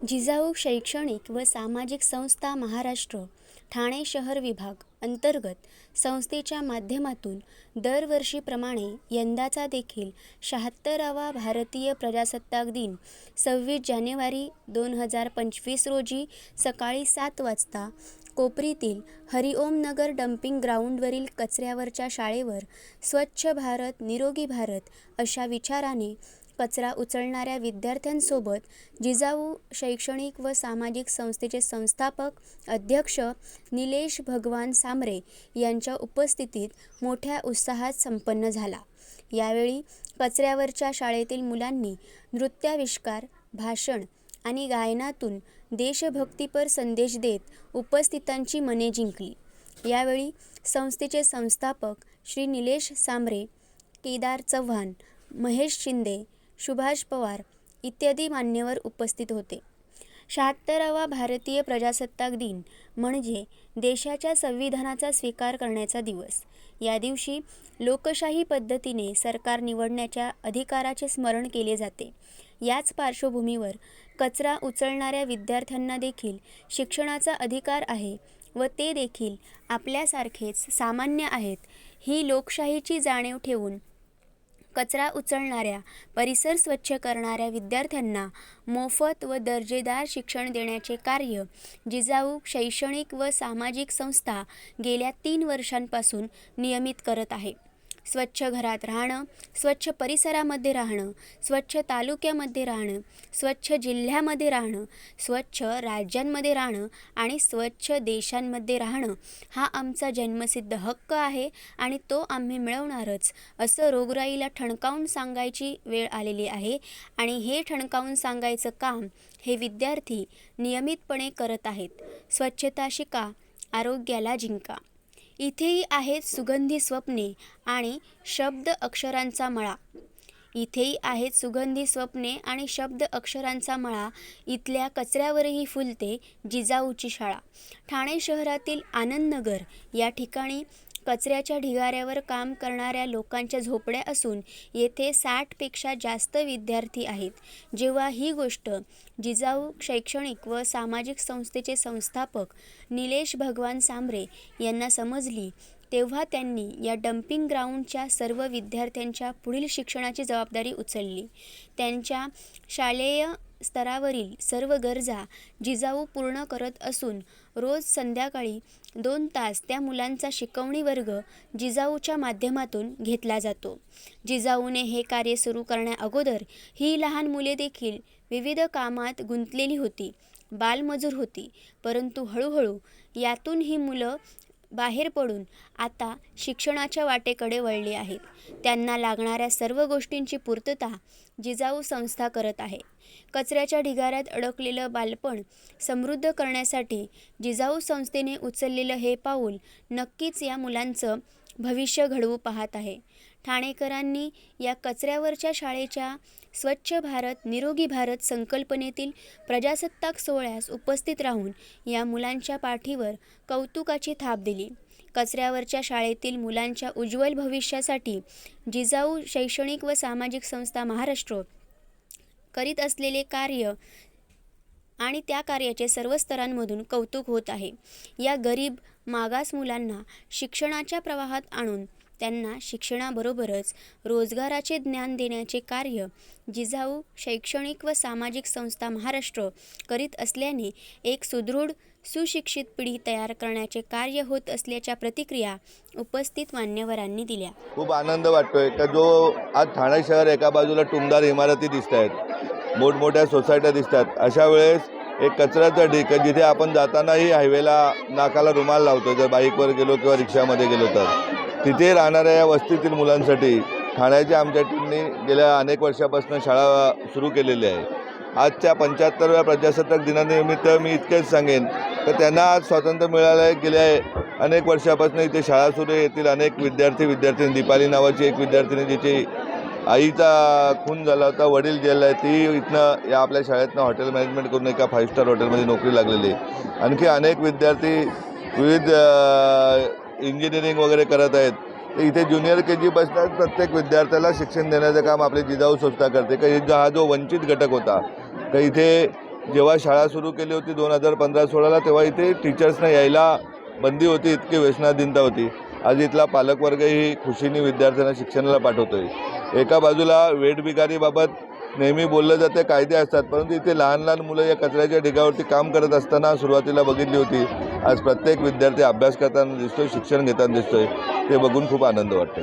जिजाऊ शैक्षणिक व सामाजिक संस्था महाराष्ट्र ठाणे शहर विभाग अंतर्गत संस्थेच्या माध्यमातून दरवर्षीप्रमाणे यंदाचा देखील शहात्तरावा भारतीय प्रजासत्ताक दिन सव्वीस जानेवारी दोन हजार पंचवीस रोजी सकाळी सात वाजता कोपरीतील हरिओम नगर डम्पिंग ग्राउंडवरील कचऱ्यावरच्या शाळेवर स्वच्छ भारत निरोगी भारत अशा विचाराने कचरा उचलणाऱ्या विद्यार्थ्यांसोबत जिजाऊ शैक्षणिक व सामाजिक संस्थेचे संस्थापक अध्यक्ष निलेश भगवान सामरे यांच्या उपस्थितीत मोठ्या उत्साहात संपन्न झाला. यावेळी कचऱ्यावरच्या शाळेतील मुलांनी नृत्याविष्कार भाषण आणि गायनातून देशभक्तीपर संदेश देत उपस्थितांची मने जिंकली. यावेळी संस्थेचे संस्थापक श्री निलेश सामरे केदार चव्हाण महेश शिंदे सुभाष पवार इत्यादी मान्यवर उपस्थित होते. शहात्तरावा भारतीय प्रजासत्ताक दिन म्हणजे देशाच्या संविधानाचा स्वीकार करण्याचा दिवस. या दिवशी लोकशाही पद्धतीने सरकार निवडण्याच्या अधिकाराचे स्मरण केले जाते. याच पार्श्वभूमीवर कचरा उचलणाऱ्या विद्यार्थ्यांना देखील शिक्षणाचा अधिकार आहे व ते देखील आपल्यासारखेच सामान्य आहेत ही लोकशाहीची जाणीव ठेवून कचरा उचलणाऱ्या परिसर स्वच्छ करणाऱ्या विद्यार्थ्यांना मोफत व दर्जेदार शिक्षण देण्याचे कार्य जिजाऊ शैक्षणिक व सामाजिक संस्था गेल्या तीन वर्षांपासून नियमित करत आहे. स्वच्छ घरात राहणं स्वच्छ परिसरामध्ये राहणं स्वच्छ तालुक्यामध्ये राहणं स्वच्छ जिल्ह्यामध्ये राहणं स्वच्छ राज्यांमध्ये राहणं आणि स्वच्छ देशांमध्ये राहणं हा आमचा जन्मसिद्ध हक्क आहे आणि तो आम्ही मिळवणारच असं रोगराईला ठणकावून सांगायची वेळ आलेली आहे आणि हे ठणकावून सांगायचं काम हे विद्यार्थी नियमितपणे करत आहेत. स्वच्छता शिका आरोग्याला जिंका. इथेही आहेत सुगंधी स्वप्ने आणि शब्द अक्षरांचा मळा. इथेही आहेत सुगंधी स्वप्ने आणि शब्द अक्षरांचा मळा. इथल्या कचऱ्यावरही फुलते जिजाऊची शाळा. ठाणे शहरातील आनंदनगर या ठिकाणी कचऱ्याच्या ढिगाऱ्यावर काम करणाऱ्या लोकांच्या झोपड्या असून येथे साठपेक्षा जास्त विद्यार्थी आहेत. जेव्हा ही गोष्ट जिजाऊ शैक्षणिक व सामाजिक संस्थेचे संस्थापक निलेश भगवान सांबरे यांना समजली तेव्हा त्यांनी या डम्पिंग ग्राउंडच्या सर्व विद्यार्थ्यांच्या पुढील शिक्षणाची जबाबदारी उचलली. त्यांच्या शालेय स्तरावरील सर्व गरजा जिजाऊ पूर्ण करत असून रोज संध्याकाळी दोन तास त्या मुलांचा शिकवणी वर्ग जिजाऊच्या माध्यमातून घेतला जातो. जिजाऊने हे कार्य सुरू करण्याअगोदर ही लहान मुले देखील विविध कामात गुंतलेली होती बालमजूर होती परंतु हळूहळू यातून ही मुलं बाहेर पडून आता शिक्षणाच्या वाटेकडे वळली आहेत त्यांना लागणाऱ्या सर्व गोष्टींची पूर्तता जिजाऊ संस्था करत आहे. कचऱ्याच्या ढिगाऱ्यात अडकलेलं बालपण समृद्ध करण्यासाठी जिजाऊ संस्थेने उचललेलं हे पाऊल नक्कीच या मुलांचं भविष्य घडवू पाहत आहे. ठाणेकरांनी या कचऱ्यावरच्या शाळेच्या स्वच्छ भारत निरोगी भारत संकल्पनेतील प्रजासत्ताक सोहळ्यास उपस्थित राहून या मुलांच्या पाठीवर कौतुकाची थाप दिली. कचऱ्यावरच्या शाळेतील मुलांच्या उज्ज्वल भविष्यासाठी जिजाऊ शैक्षणिक व सामाजिक संस्था महाराष्ट्र करीत असलेले कार्य आणि त्या कार्याचे सर्व स्तरांमधून कौतुक होत आहे. या गरीब मागास मुलांना शिक्षणाच्या प्रवाहात आणून त्यांना शिक्षणाबरोबरच रोजगाराचे ज्ञान देण्याचे कार्य जिजाऊ शैक्षणिक व सामाजिक संस्था महाराष्ट्र करीत असल्याने एक सुदृढ सुशिक्षित पिढी तयार करण्याचे कार्य होत असल्याच्या प्रतिक्रिया उपस्थित मान्यवरांनी दिल्या. खूप आनंद वाटतोय. का जो आज ठाणे शहर एका बाजूला टुमदार इमारती दिसत आहेत मोठमोठ्या सोसायट्या दिसतात अशा वेळेस एक कचऱ्याचा ढीक जिथे आपण जातानाही हायवेला नाकाला रुमाल लावतो जर बाईकवर गेलो किंवा रिक्षामध्ये गेलो तर. तिथे राहणाऱ्या या वस्तीतील मुलांसाठी ठाण्याच्या आमच्या टीमने गेल्या अनेक वर्षापासून शाळा सुरू केलेली आहे. आजच्या पंच्याहत्तरव्या प्रजासत्ताक दिनानिमित्त मी इतकेच सांगेन तर त्यांना आज स्वातंत्र्य मिळालं आहे. गेल्या अनेक वर्षापासून इथे शाळा सुरू येथील अनेक विद्यार्थी विद्यार्थिनी दीपाली नावाची एक विद्यार्थिनी जिची आईचा खून झाला होता वडील गेला आहे ती इथनं या आपल्या शाळेतनं हॉटेल मॅनेजमेंट करून एका फाईव्ह स्टार हॉटेलमध्ये नोकरी लागलेली आहे. आणखी अनेक विद्यार्थी विविध इंजिनिअरिंग वगैरे करत आहेत. तर इथे ज्युनियर के जीपासून प्रत्येक विद्यार्थ्याला शिक्षण देण्याचं काम आपली जिजाऊ संस्था करते. का हा जो वंचित घटक होता तर इथे जेव्हा शाळा सुरू केली होती दोन हजार पंधरा सोळाला तेव्हा इथे टीचर्सना यायला बंदी होती इतकी व्यसनाधीनता होती. आज इथला पालकवर्गही खुशीने विद्यार्थ्यांना शिक्षणाला पाठवतोय. एका बाजूला वेठबिगारीबाबत नेहमी बोललं जातं कायदे असतात. परंतु इथे लहान लहान मुलं या कचऱ्याच्या ढिगावरती काम करत असताना सुरुवातीला बघितली होती. आज प्रत्येक विद्यार्थी अभ्यास करताना दिसतोय शिक्षण घेताना दिसतोय. ते बघून खूप आनंद वाटतो